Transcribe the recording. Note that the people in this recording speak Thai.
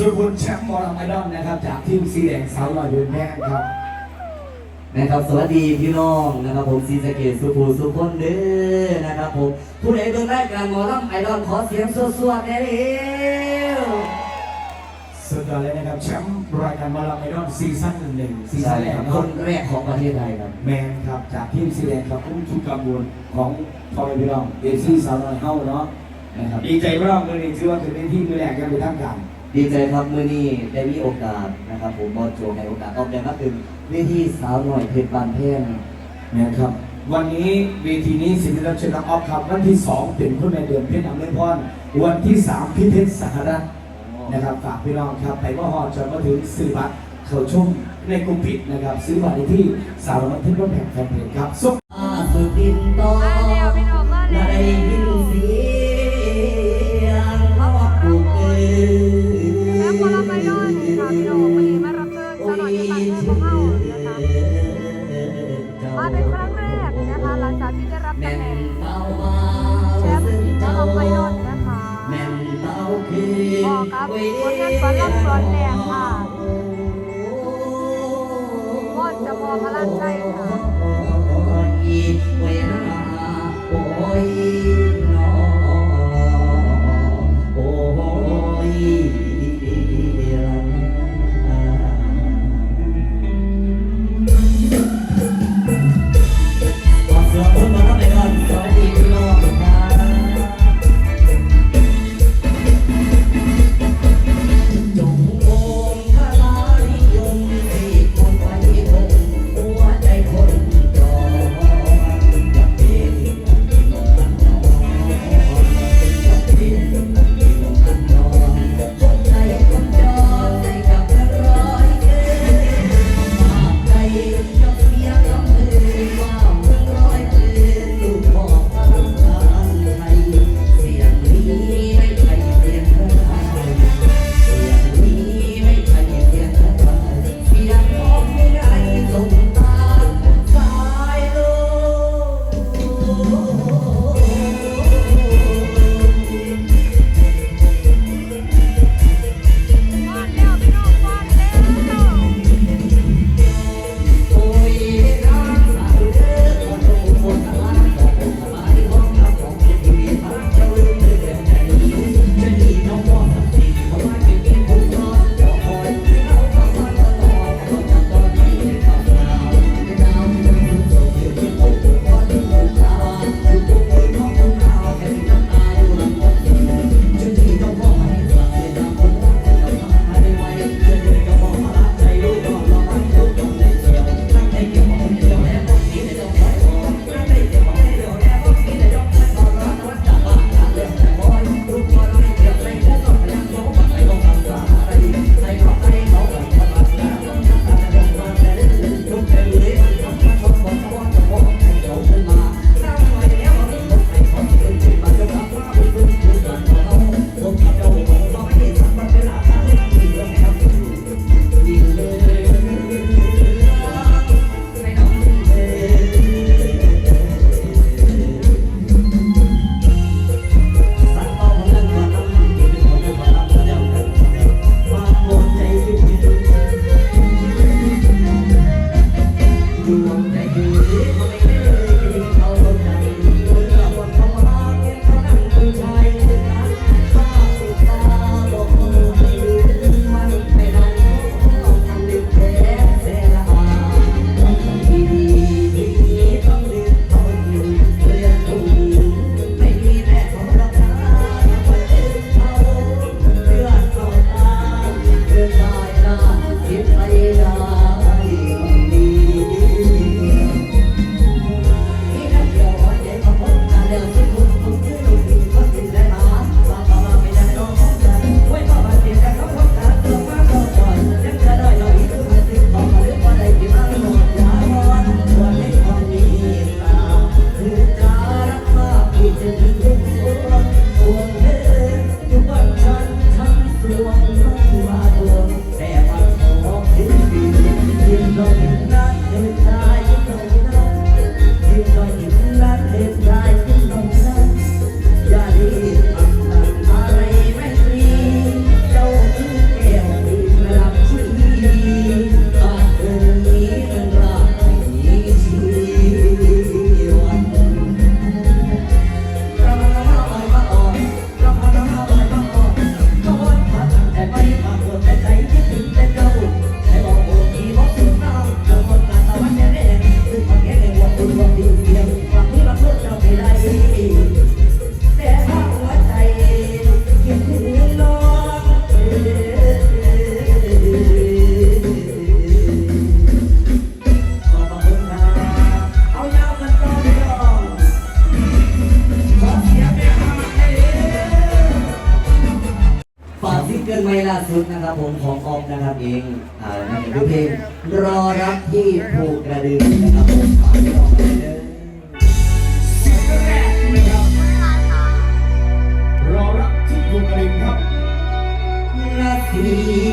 สุบุญแชมป์มอลไอดอลนะครับ จากทีมสีแดงสาวหน่อยเดือนแม่ครับนะครับสวัสดีพี่น้องนะครับผมซีสเกตสุภูสุพนเด้อนะครับผมผู้ใดเบิ่งรายการหมอลำไอดอลขอเสียงสวดๆแน่เร็วสุดยอดเลยนะครับแชมป์รายการมอลไอดอลซีซั่นหนึ่งซีซั่นแรกรับนะคนแรกของประเทศไทยครับแมนครับจากทีมสีแดงครับอุ้มชุกกำบูลของทอยพี่น้องเอซี่สาวน้อยเฮาเนาะนะครับดีใจมากเลยนี่ถือว่าเป็นที่มือแรกกันไปทั้งการ ดีใจครับมื้อนี้ได้มีโอกาสนะครับ ผมบอลโจให้โอกาสออกแบบมาถึงเวทีสาวหน่อยเพชรบานแพงนะครับ วันนี้เวทีนี้สิริรัชนออฟครับวันที่สองเป็นคนในเดือนเพชรอเมพรวันที่สามพิเพชรสหรัฐนะครับฝากพี่น้องครับไปว่าฮอดจนมาถึงซื้อบัตรเข้าชมในกลุ่มปิดนะครับ ซื้อบัตรได้ที่สาวน้อยเพชรบ้านแพงแฟนเพจครับซุปอาสุดินต่อมาแล้วพี่น้องมาแล้ว พลังใจค่ะ งเกิลใหม่ล่าสุดนะครับผมของออมนะครับเองอ่านั่นคือเพลงรอรับที่ผูกกระดึงนะครับผมฝากพี่น้องไว้เด้อซิงเลย รอรับที่ภูกกระดึงครับ นาที